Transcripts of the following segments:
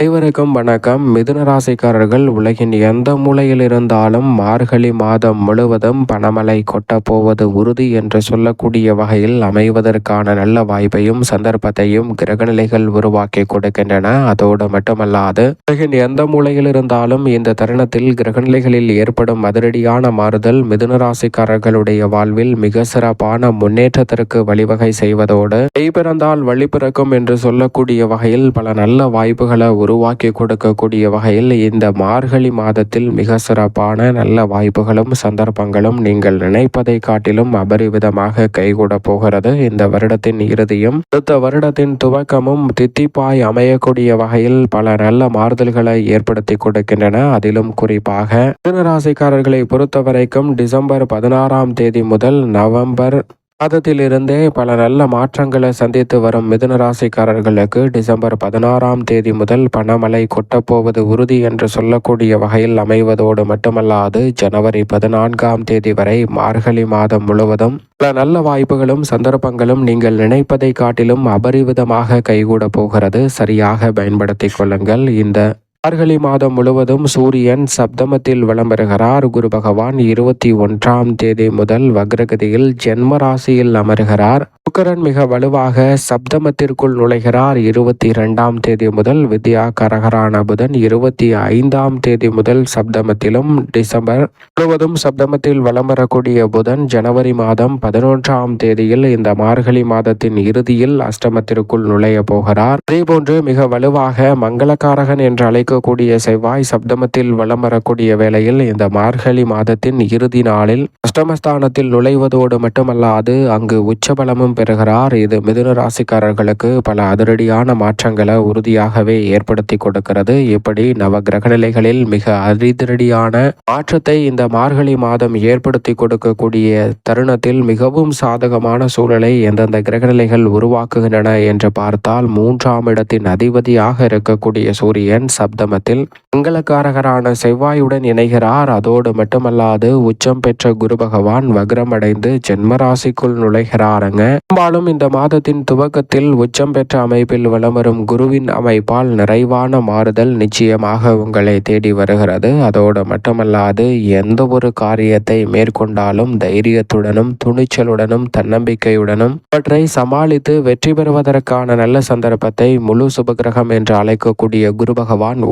அனைவருக்கும் வணக்கம். மிதுன ராசிக்காரர்கள் உலகின் எந்த மூலையில் இருந்தாலும் மார்கழி மாதம் முழுவதும் பணமழை கொட்டப் போவது உறுதி என்று சொல்லக்கூடிய வகையில் அமைவதற்கான நல்ல வாய்ப்பையும் சந்தர்ப்பத்தையும் கிரகநிலைகள் உருவாக்கி கொடுக்கின்றன. அதோடு மட்டுமல்லாது உலகின் எந்த மூலையில் இருந்தாலும் இந்த தருணத்தில் கிரகநிலைகளில் ஏற்படும் அதிரடியான மாறுதல் மிதுன ராசிக்காரர்களுடைய வாழ்வில் மிக சிறப்பான முன்னேற்றத்திற்கு வழிவகை செய்வதோடு கைபிறந்தால் பிறந்தால் என்று சொல்லக்கூடிய வகையில் பல நல்ல வாய்ப்புகளை உருவாக்கி கொடுக்கக்கூடிய வகையில் இந்த மார்கழி மாதத்தில் மிக சிறப்பான நல்ல வாய்ப்புகளும் சந்தர்ப்பங்களும் நீங்கள் நினைப்பதை காட்டிலும் அபரிவிதமாக கைகூட போகிறது. இந்த வருடத்தின் இறுதியும் அடுத்த வருடத்தின் துவக்கமும் தித்திப்பாய் அமையக்கூடிய வகையில் பல நல்ல மாறுதல்களை ஏற்படுத்தி கொடுக்கின்றன. அதிலும் குறிப்பாக ராசிக்காரர்களை பொறுத்தவரைக்கும் டிசம்பர் பதினாறாம் தேதி முதல் நவம்பர் மாதத்திலிருந்தே பல நல்ல மாற்றங்களை சந்தித்து வரும் மிதுன ராசிக்காரர்களுக்கு டிசம்பர் பதினாறாம் தேதி முதல் பணமழை கொட்டப்போவது உறுதி என்று சொல்லக்கூடிய வகையில் அமைவதோடு மட்டுமல்லாது ஜனவரி பதினான்காம் தேதி வரை மார்கழி மாதம் முழுவதும் பல நல்ல வாய்ப்புகளும் சந்தர்ப்பங்களும் நீங்கள் நினைப்பதை காட்டிலும் அபரிவிதமாக கைகூட போகிறது. சரியாக பயன்படுத்திக் கொள்ளுங்கள். இந்த மார்கழி மாதம் முழுவதும் சூரியன் சப்தமத்தில் விளம்பருகிறார் குரு பகவான் இருபத்தி ஒன்றாம் தேதி முதல் வக்ரகதியில் ஜென்ம ராசியில் அமர்கிறார். சுக்கரன் மிக வலுவாக சப்தமத்திற்குள் நுழைகிறார். இருபத்தி இரண்டாம் தேதி முதல் வித்யா கரகரான புதன் இருபத்தி ஐந்தாம் தேதி முதல் சப்தமத்திலும் டிசம்பர் முழுவதும் சப்தமத்தில் வலம் வரக்கூடிய புதன் ஜனவரி மாதம் பதினொன்றாம் தேதியில் இந்த மார்கழி மாதத்தின் இறுதியில் அஷ்டமத்திற்குள் நுழைய போகிறார். அதேபோன்று மிக வலுவாக மங்களக்காரகன் என்று இருக்கக்கூடிய செவ்வாய் சப்தமத்தில் வலம் வரக்கூடிய வேளையில் இந்த மார்கழி மாதத்தின் இறுதி நாளில் அஷ்டமஸ்தானத்தில் நுழைவதோடு மட்டுமல்லாது அங்கு உச்சபலமும் பெறுகிறார். இது மிதுன ராசிக்காரர்களுக்கு பல அதிரடியான மாற்றங்களை உறுதியாகவே ஏற்படுத்தி கொடுக்கிறது. இப்படி நவ கிரகநிலைகளில் மிக அதிரடியான மாற்றத்தை இந்த மார்கழி மாதம் ஏற்படுத்தி கொடுக்கக்கூடிய தருணத்தில் மிகவும் சாதகமான சூழலை எந்தெந்த கிரகநிலைகள் உருவாக்குகின்றன என்று பார்த்தால் மூன்றாம் இடத்தின் அதிபதியாக இருக்கக்கூடிய சூரியன் சப்தமத்தில் மங்களக்காரகரான செவ்வாயுடன் இணைகிறார். அதோடு மட்டுமல்லாது உச்சம் பெற்ற குரு பகவான் வக்ரமடைந்து ஜென்மராசிக்குள் நுழைகிறாருங்க. பெரும்பாலும் இந்த மாதத்தின் துவக்கத்தில் உச்சம் பெற்ற அமைப்பில் வலம் வரும் குருவின் அமைப்பால் நிறைவான மாறுதல் நிச்சயமாக உங்களை தேடி வருகிறது. அதோடு மட்டுமல்லாது எந்த ஒரு காரியத்தை மேற்கொண்டாலும் தைரியத்துடனும் துணிச்சலுடனும் தன்னம்பிக்கையுடனும் அவற்றை சமாளித்து வெற்றி பெறுவதற்கான நல்ல சந்தர்ப்பத்தை முழு சுபகிரகம் என்று அழைக்கக்கூடிய குரு பகவான்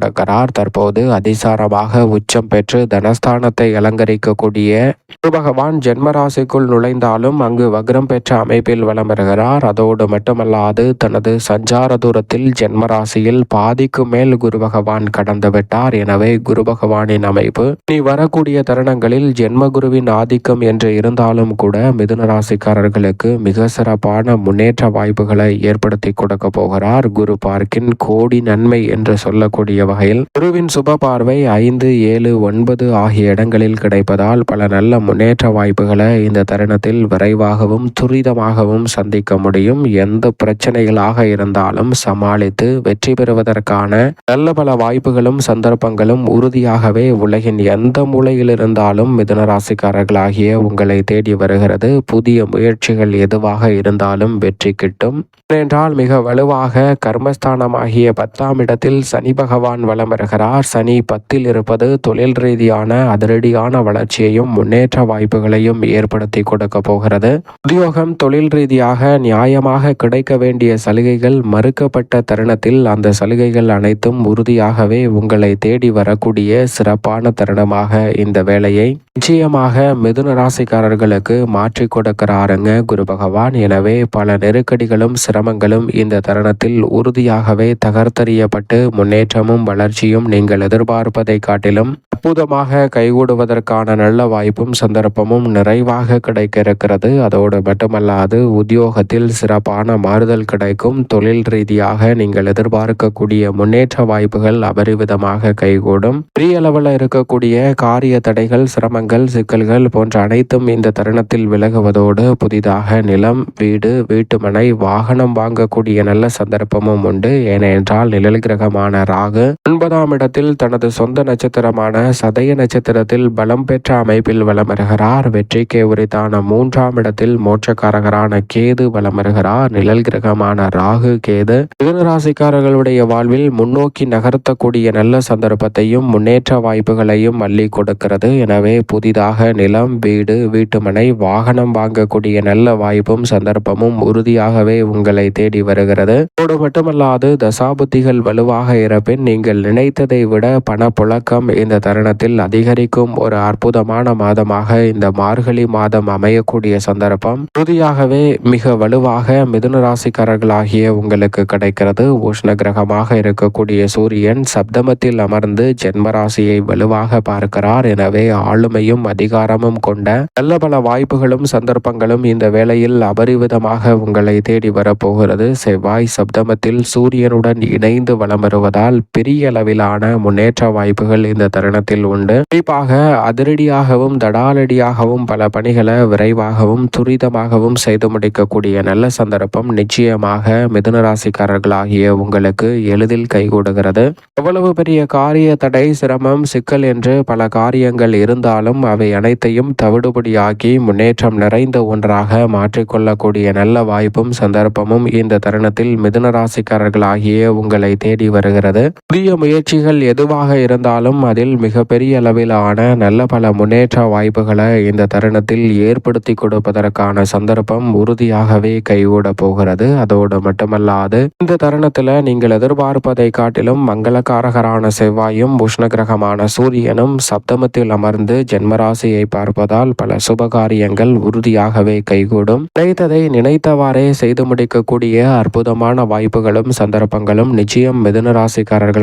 உறுதிப்படுத்தி கரார் தற்போது அதிசாரமாக உச்சம் பெற்று தனஸ்தானத்தை அலங்கரிக்கக்கூடிய குரு பகவான் ஜென்மராசிக்குள் நுழைந்தாலும் அங்கு வக்ரம் பெற்ற அமைப்பில் வலம் பெறுகிறார் அதோடு மட்டுமல்லாது தனது சஞ்சார தூரத்தில் ஜென்மராசியில் பாதிக்கு மேல் குரு பகவான் கடந்து விட்டார். எனவே குரு பகவானின் அமைப்பு நீ வரக்கூடிய தருணங்களில் ஜென்ம குருவின் ஆதிக்கம் என்று இருந்தாலும் கூட மிதுன ராசிக்காரர்களுக்கு மிக சிறப்பான முன்னேற்ற வாய்ப்புகளை ஏற்படுத்தி கொடுக்க போகிறார். குரு பார்க்கின் கோடி நன்மை என்று சொல்லக்கூடிய வகையில் குருவின் சுப பார்வை ஐந்து ஏழு ஒன்பது ஆகிய இடங்களில் கிடைப்பதால் பல நல்ல முன்னேற்ற வாய்ப்புகளை இந்த தருணத்தில் விரைவாகவும் துரிதமாகவும் சந்திக்க முடியும். எந்த பிரச்சனைகளாக இருந்தாலும் சமாளித்து வெற்றி பெறுவதற்கான நல்ல பல வாய்ப்புகளும் சந்தர்ப்பங்களும் உறுதியாகவே உலகின் எந்த மூலையில் இருந்தாலும் மிதனராசிக்காரர்களாகிய உங்களை தேடி வருகிறது. புதிய முயற்சிகள் எதுவாக இருந்தாலும் வெற்றி கிட்டும். என்றால் மிக வலுவாக கர்மஸ்தானமாகிய பத்தாம் இடத்தில் சனி பகவான் வலம் வருகிறார் சனி பத்தில் இருப்பது தொழில் ரீதியான அதிரடியான வளர்ச்சியையும் முன்னேற்ற வாய்ப்புகளையும் ஏற்படுத்தி கொடுக்க போகிறது. உத்தியோகம் தொழில் ரீதியாக நியாயமாக கிடைக்க வேண்டிய சலுகைகள் மறுக்கப்பட்ட தருணத்தில் அந்த சலுகைகள் அனைத்தும் உறுதியாகவே உங்களை தேடி வரக்கூடிய சிறப்பான தருணமாக இந்த வேலையை நிச்சயமாக மிதுன ராசிக்காரர்களுக்கு மாற்றி கொடுக்கிறாருங்க குரு பகவான். எனவே பல நெருக்கடிகளும் சிரமங்களும் இந்த தருணத்தில் உறுதியாகவே தகர்த்தறியப்பட்டு முன்னேற்றமும் வளர்ச்சியும் நீங்கள் எதிர்பார்ப்பதை காட்டிலும் அற்புதமாக கைகூடுவதற்கான நல்ல வாய்ப்பும் சந்தர்ப்பமும் நிறைவாக கிடைக்க இருக்கிறது அதோடு மட்டுமல்லாது உத்தியோகத்தில் சிறப்பான மாறுதல் கிடைக்கும். தொழில் ரீதியாக நீங்கள் எதிர்பார்க்கக்கூடிய முன்னேற்ற வாய்ப்புகள் அபரிவிதமாக கைகூடும். பெரிய அளவில் இருக்கக்கூடிய காரிய தடைகள் சிரமங்கள் சிக்கல்கள் போன்ற அனைத்தும் இந்த தருணத்தில் விலகுவதோடு புதிதாக நிலம் வீடு வீட்டுமனை வாகனம் வாங்கக்கூடிய நல்ல சந்தர்ப்பமும் உண்டு. ஏனென்றால் நிழல் கிரகமான ராகு ஒன்பதாம் இடத்தில் தனது சொந்த நட்சத்திரமான சதய நட்சத்திரத்தில் பலம் பெற்ற அமைப்பில் வலம் வருகிறார் வெற்றிக்கு உரித்தான மூன்றாம் இடத்தில் மோட்சக்காரகரான கேது வலம் வருகிறார் நிழல் கிரகமான ராகு கேது. மிதனராசிக்காரர்களுடைய வாழ்வில் முன்னோக்கி நகர்த்தக்கூடிய நல்ல சந்தர்ப்பத்தையும் முன்னேற்ற வாய்ப்புகளையும் அள்ளி கொடுக்கிறது. எனவே புதிதாக நிலம் வீடு வீட்டுமனை வாகனம் வாங்கக்கூடிய நல்ல வாய்ப்பும் சந்தர்ப்பமும் உறுதியாகவே உங்களை தேடி வருகிறது. அதோடு மட்டுமல்லாது தசாபுத்திகள் வலுவாக இருப்பின் நீங்கள் நினைத்ததை விட பணப்புழக்கம் இந்த தருணத்தில் அதிகரிக்கும் ஒரு அற்புதமான மாதமாக இந்த மார்கழி மாதம் அமையக்கூடிய சந்தர்ப்பம். உறுதியாகவே மிக வலுவாக மிதுன ராசிக்காரர்களாகிய உங்களுக்கு கிடைக்கிறது. உஷ்ண கிரகமாக இருக்கக்கூடிய சூரியன் சப்தமத்தில் அமர்ந்து ஜென்மராசியை வலுவாக பார்க்கிறார். எனவே ஆளுமையும் அதிகாரமும் கொண்ட நல்ல பல வாய்ப்புகளும் சந்தர்ப்பங்களும் இந்த வேளையில் அபரிவிதமாக உங்களை தேடி வரப்போகிறது. செவ்வாய் சப்தமத்தில் சூரியனுடன் இணைந்து வளம் வருவதால் பெரிய அளவிலான முன்னேற்ற வாய்ப்புகள் இந்த தருணத்தில் உண்டு. குறிப்பாக அதிரடியாகவும் தடாலடியாகவும் பல பணிகளை விரைவாகவும் துரிதமாகவும் செய்து முடிக்கக்கூடிய நல்ல சந்தர்ப்பம் நிச்சயமாக மிதுனராசிக்காரர்களாகிய உங்களுக்கு எளிதில் கைகூடுகிறது. எவ்வளவு பெரிய காரிய தடை சிரமம் சிக்கல் என்று பல காரியங்கள் இருந்தாலும் அவை அனைத்தையும் தவிடுபடியாக்கி முன்னேற்றம் நிறைந்த ஒன்றாக மாற்றிக்கொள்ளக்கூடிய நல்ல வாய்ப்பும் சந்தர்ப்பமும் இந்த தருணத்தில் மிதுனராசிக்காரர்களாகிய உங்களை தேடி வருகிறது. புதிய முயற்சிகள் எதுவாக இருந்தாலும் அதில் மிகப்பெரிய அளவிலான நல்ல பல முன்னேற்ற வாய்ப்புகளை இந்த தருணத்தில் ஏற்படுத்தி கொடுப்பதற்கான சந்தர்ப்பம் உறுதியாகவே கைகூட போகிறது. அதோடு மட்டுமல்லாது இந்த தருணத்தில் நீங்கள் எதிர்பார்ப்பதை காட்டிலும் மங்களகாரகரான செவ்வாயும் உஷ்ணகிரகமான சூரியனும் சப்தமத்தில் அமர்ந்து ஜென்மராசியை பார்ப்பதால் பல சுபகாரியங்கள் உறுதியாகவே கைகூடும். நினைத்ததை நினைத்தவாறே செய்து முடிக்கக்கூடிய அற்புதமான வாய்ப்புகளும் சந்தர்ப்பங்களும் நிச்சயம் மிதுன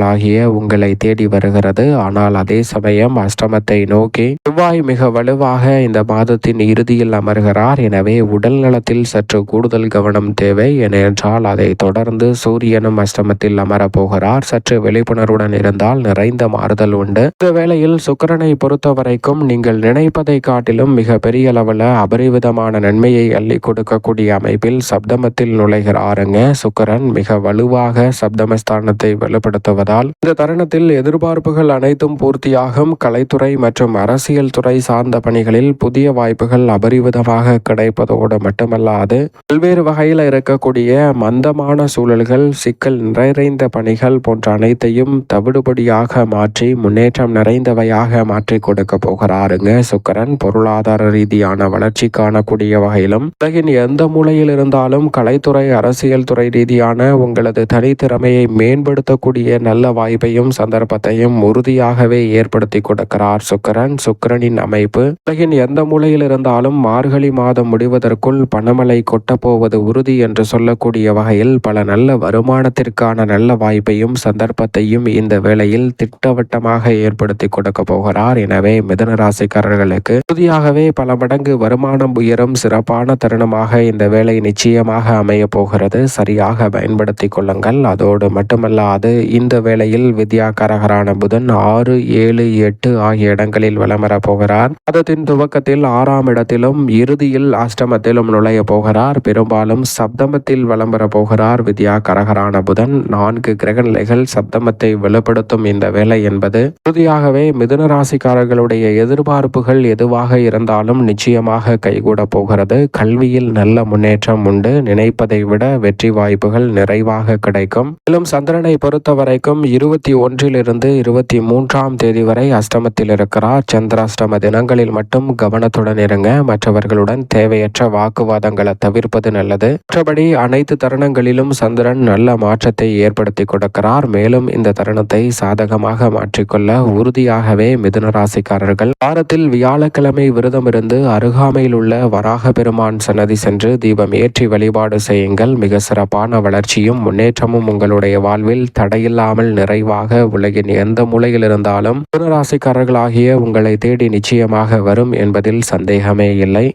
ஆகிய உங்களை தேடி வருகிறது. ஆனால் அதே சமயம் அஷ்டமத்தை நோக்கி செவ்வாய் மிக வலுவாக இந்த மாதத்தின் இறுதியில் அமர்கிறார். எனவே உடல் நலத்தில் சற்று கூடுதல் கவனம் தேவை. ஏனென்றால் அதை தொடர்ந்து சூரியனும் அஷ்டமத்தில் அமரப்போகிறார். சற்று விழிப்புணர்வுடன் இருந்தால் நிறைந்த மாறுதல் உண்டு. இந்த வேளையில் சுக்கரனை பொறுத்த வரைக்கும் நீங்கள் நினைப்பதை காட்டிலும் மிக பெரிய அளவில் அபரிவிதமான நன்மையை அள்ளி கொடுக்கக்கூடிய அமைப்பில் சப்தமத்தில் நுழைகிறாருங்க. சுக்கரன் மிக வலுவாக சப்தமஸ்தானத்தை வலுப்படுத்துவதால் இந்த தருணத்தில் எதிர்பார்ப்புகள் அனைத்தும் பூர்த்தியாகும். கலைத்துறை மற்றும் அரசியல் துறை சார்ந்த பணிகளில் புதிய வாய்ப்புகள் அபரிவிதமாக கிடைப்பதோடு மட்டுமல்லாது பல்வேறு வகையில் இருக்கக்கூடிய மந்தமான சூழல்கள் சிக்கல் நிறைந்த பணிகள் போன்ற அனைத்தையும் தவிடுபடியாக மாற்றி முன்னேற்றம் நிறைந்தவையாக மாற்றி கொடுக்க போகிறாருங்க. சுக்கரன் பொருளாதார ரீதியான வளர்ச்சி காணக்கூடிய வகையிலும் உலகின் எந்த மூலையில் இருந்தாலும் கலைத்துறை அரசியல் துறை ரீதியான உங்களது தனித்திறமையை மேம்படுத்தக்கூடிய நல்ல நல்ல வாய்ப்பையும் சந்தர்ப்பத்தையும் உறுதியாகவே ஏற்படுத்தி கொடுக்கிறார் சுக்கரன். சுக்கரனின் அமைப்பு உலகின் எந்த மூலையில் இருந்தாலும் மார்கழி மாதம் முடிவதற்குள் பணமழை கொட்டப்போவது உறுதி என்று சொல்லக்கூடிய வகையில் பல நல்ல வருமானத்திற்கான நல்ல வாய்ப்பையும் சந்தர்ப்பத்தையும் இந்த வேளையில் திட்டவட்டமாக ஏற்படுத்தி கொடுக்க போகிறார். எனவே மிதன ராசிக்காரர்களுக்கு உறுதியாகவே பல மடங்கு வருமானம் உயரும் சிறப்பான தருணமாக இந்த வேலை நிச்சயமாக அமைய போகிறது. சரியாக பயன்படுத்திக் கொள்ளுங்கள். அதோடு மட்டுமல்லாது இந்த வேளையில் வித்யாகாரகரான புதன் ஆறு ஏழு எட்டு ஆகிய இடங்களில் வலம் போகிறார். மாதத்தின் துவக்கத்தில் ஆறாம் இடத்திலும் இறுதியில் அஷ்டமத்திலும் நுழைய போகிறார். பெரும்பாலும் சப்தமத்தில் வலம் போகிறார் போகிறார் வித்யாகரகரான புதன். நான்கு கிரக நிலைகள் சப்தமத்தை வெளிப்படுத்தும் இந்த வேலை என்பது உறுதியாகவே மிதுன ராசிக்காரர்களுடைய எதிர்பார்ப்புகள் எதுவாக இருந்தாலும் நிச்சயமாக கைகூட போகிறது. கல்வியில் நல்ல முன்னேற்றம் உண்டு. நினைப்பதை விட வெற்றி வாய்ப்புகள் நிறைவாக கிடைக்கும். மேலும் சந்திரனை பொறுத்த வரைக்கும் இருபத்தி ஒன்றிலிருந்து இருபத்தி மூன்றாம் தேதி வரை அஷ்டமத்தில் இருக்கிறார். சந்திராஷ்டம தினங்களில் மட்டும் கவனத்துடன் இருங்க. மற்றவர்களுடன் தேவையற்ற வாக்குவாதங்களை தவிர்ப்பது நல்லது. மற்றபடி அனைத்து தருணங்களிலும் சந்திரன் நல்ல மாற்றத்தை ஏற்படுத்தி கொடுக்கிறார். மேலும் இந்த தருணத்தை சாதகமாக மாற்றிக்கொள்ள உறுதியாகவே மிதுன ராசிக்காரர்கள் வாரத்தில் வியாழக்கிழமை விரதம் இருந்து அருகாமையில் உள்ள வராக பெருமான் சன்னதி சென்று தீபம் ஏற்றி வழிபாடு செய்யுங்கள். மிக சிறப்பான வளர்ச்சியும் முன்னேற்றமும் உங்களுடைய வாழ்வில் தடையில்லாமல் நிறைவாக உலகின் எந்த மூலையில் இருந்தாலும் மிதனராசிக்காரர்களாகிய உங்களை தேடி நிச்சயமாக வரும் என்பதில் சந்தேகமே இல்லை.